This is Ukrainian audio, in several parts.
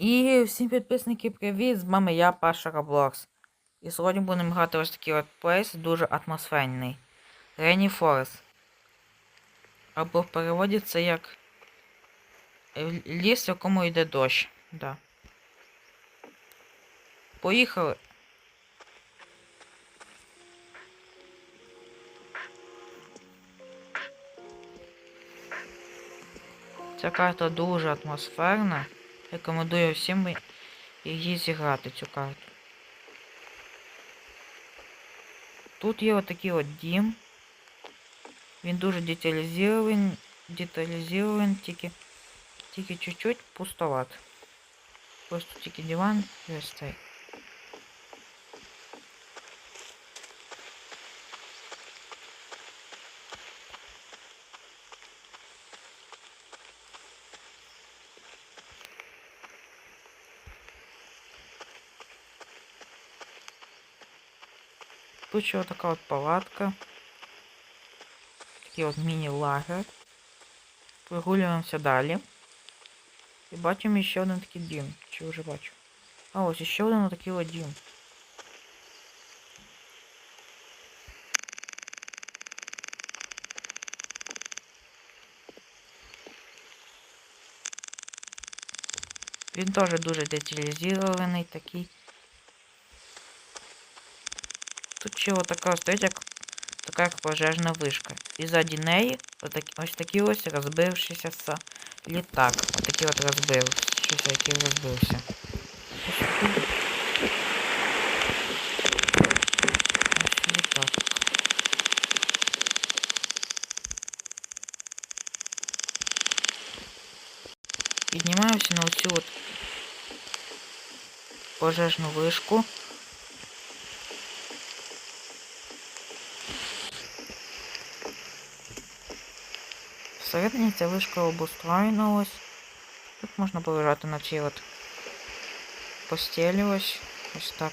І всім підписники, привіт! З вами я, Паша Роблокс. І сьогодні будемо грати ось такий от плейс, дуже атмосферний. Rainy Forest. Або в переводі це як ліс, в якому йде дощ. Да. Поїхали. Ця карта дуже атмосферна. Рекомендую всім її зіграти цю карту. Тут є отакий от дім. Він дуже деталізований, деталізований, тільки, тільки чуть-чуть пустоват. Просто тільки диван і ось. Тут ще така от палатка. Такий от міні-лагер. Прогулюємося далі. І бачимо ще один такий дім. Чи вже бачу? А ось ще один такий от дім. Він теж дуже деталізований такий. Тут ще отака стоїть, як така як пожежна вишка. І ззаді неї ось такий ось розбившийся літак. Отакий от розбився, який розбився. Ось такий. Ось літак. Піднімаємося на оцю от пожежну вишку. Всередині ця вишка обустроєна ось. Тут можна полежати на цій от постелі ось. Ось так.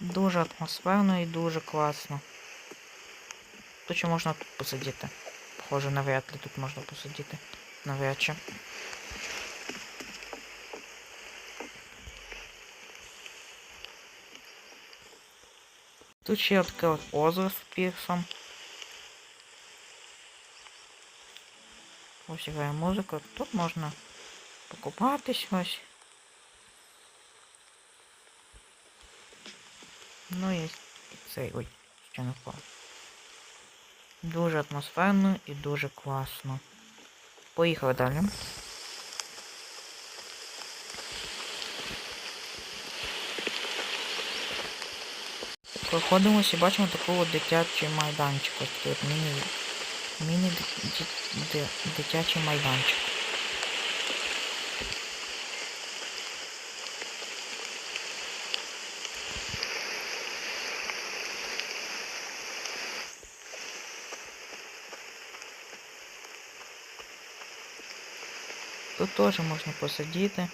Дуже атмосферно і дуже класно. Тут ще можна тут посидіти. Похоже, навряд ли тут можна посидіти. Навряд чи. Тут ще таке от озеро з пірсом. Ось грає музика. Тут можна покупатись ось. Ну і цей. Ой, ще не впав. Дуже атмосферно і дуже класно. Поїхали далі. Проходимося і бачимо такий от дитячий майданчик. Ось такий от міні, міні ди- ди- ди- дитячий майданчик. Тут теж можна посидіти.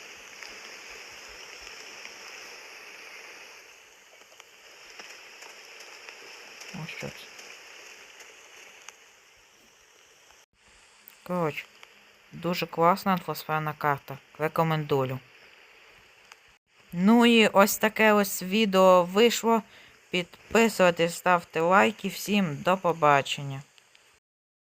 Ось що. Коротше, дуже класна атмосферна карта. Рекомендую. Ну і ось таке ось відео вийшло. Підписуйтесь, ставте лайки. Всім до побачення.